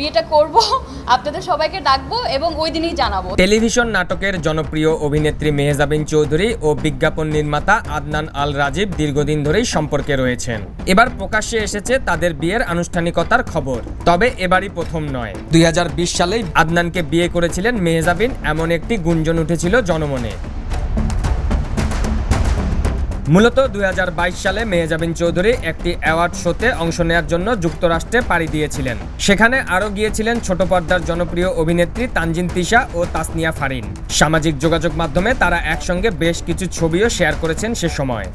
বিয়েটা করব, আপনাদের সবাইকে ডাকবো এবং ওই দিনই জানাব। টেলিভিশন নাটকের জনপ্রিয় অভিনেত্রী মেহজাবিন চৌধুরী ও বিজ্ঞাপন নির্মাতা আদনান আল রাজীব দীর্ঘদিন ধরেই সম্পর্কে রয়েছেন। এবার প্রকাশ্যে এসেছে তাদের বিয়ের আনুষ্ঠানিকতার খবর। তবে এবারই প্রথম নয়। দুই সালেই আদনানকে বিয়ে করেছিলেন মেহজাবিন এমন একটি গুঞ্জন উঠেছিল জনমনে। মূলত দুই হাজার বাইশ সালে মেহজাবিন চৌধুরী একটি অ্যাওয়ার্ড শোতে অংশ নেওয়ার জন্য যুক্তরাষ্ট্রে পাড়ি দিয়েছিলেন। সেখানে আরও গিয়েছিলেন ছোট পর্দার জনপ্রিয় অভিনেত্রী তানজিন তিশা ও তাসনিয়া ফারিন। সামাজিক যোগাযোগ মাধ্যমে তারা একসঙ্গে বেশ কিছু ছবিও শেয়ার করেছেন সে সময়.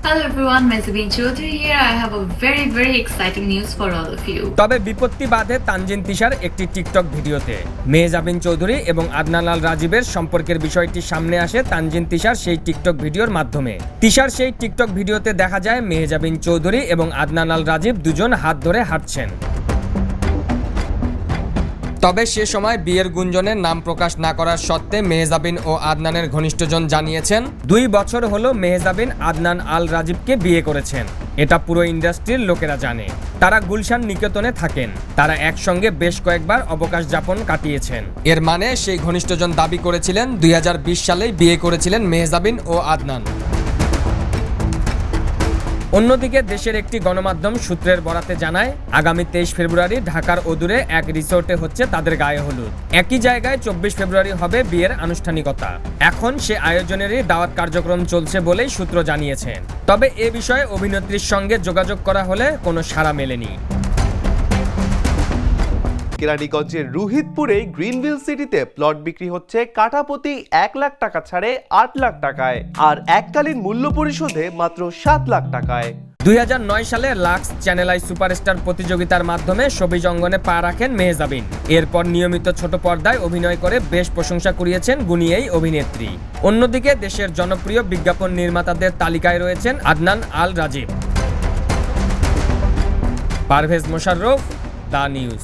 তবে বিপত্তি বাধে তানজিন তিশার একটি টিকটক ভিডিওতে। মেহজাবিন চৌধুরী এবং আদনান আল রাজীবের সম্পর্কের বিষয়টি সামনে আসে তানজিন তিশার সেই টিকটক ভিডিওর মাধ্যমে। তিশার সেই টিকটক ভিডিওতে দেখা যায়, মেহজাবিন চৌধুরী এবং আদনান আল রাজীব দুজন হাত ধরে হাঁটছেন। তবে সে সময় বিয়ের গুঞ্জনের নাম প্রকাশ না করার সত্ত্বে মেহজাবিন ও আদনানের ঘনিষ্ঠজন জানিয়েছেন, দুই বছর হলো মেহজাবিন, আদনান আল রাজীবকে বিয়ে করেছেন। এটা পুরো ইন্ডাস্ট্রির লোকেরা জানে। তারা গুলশান নিকেতনে থাকেন। তারা একসঙ্গে বেশ কয়েকবার অবকাশ যাপন কাটিয়েছেন। এর মানে সেই ঘনিষ্ঠজন দাবি করেছিলেন, দুই সালেই বিয়ে করেছিলেন মেহজাবিন ও আদনান। অন্যদিকে দেশের একটি গণমাধ্যম সূত্রের বরাতে জানায়, আগামী তেইশ ফেব্রুয়ারি ঢাকার অদূরে এক রিসোর্টে হচ্ছে তাদের গায়ে হলুদ। একই জায়গায় চব্বিশ ফেব্রুয়ারি হবে বিয়ের আনুষ্ঠানিকতা। এখন সে আয়োজনেরই দাওয়াত কার্যক্রম চলছে বলেই সূত্র জানিয়েছেন তবে এ বিষয়ে অভিনেত্রীর সঙ্গে যোগাযোগ করা হলে কোনো সাড়া মেলেনি। কেরানীগঞ্জের রুহিতপুরে গ্রিনভিল সিটিতে প্লট বিক্রি হচ্ছে কাঠাপতি এক লাখ টাকা ছাড়ে আট লাখ টাকায়, আর এককালীন মূল্য পরিশোধে মাত্র সাত লাখ টাকায়। দুই হাজার নয় সালে লাক্স চ্যানেল আই সুপারস্টার প্রতিযোগিতার মাধ্যমে ছবি জঙ্গনে পা রাখেন মেহজাবিন এরপর নিয়মিত ছোট পর্দায় অভিনয় করে বেশ প্রশংসা কুড়িয়েছেন গুণী এই অভিনেত্রী। অন্যদিকে দেশের জনপ্রিয় বিজ্ঞাপন নির্মাতাদের তালিকায় রয়েছেন Adnan Al Rajib. Parvez Mosharraf, the news.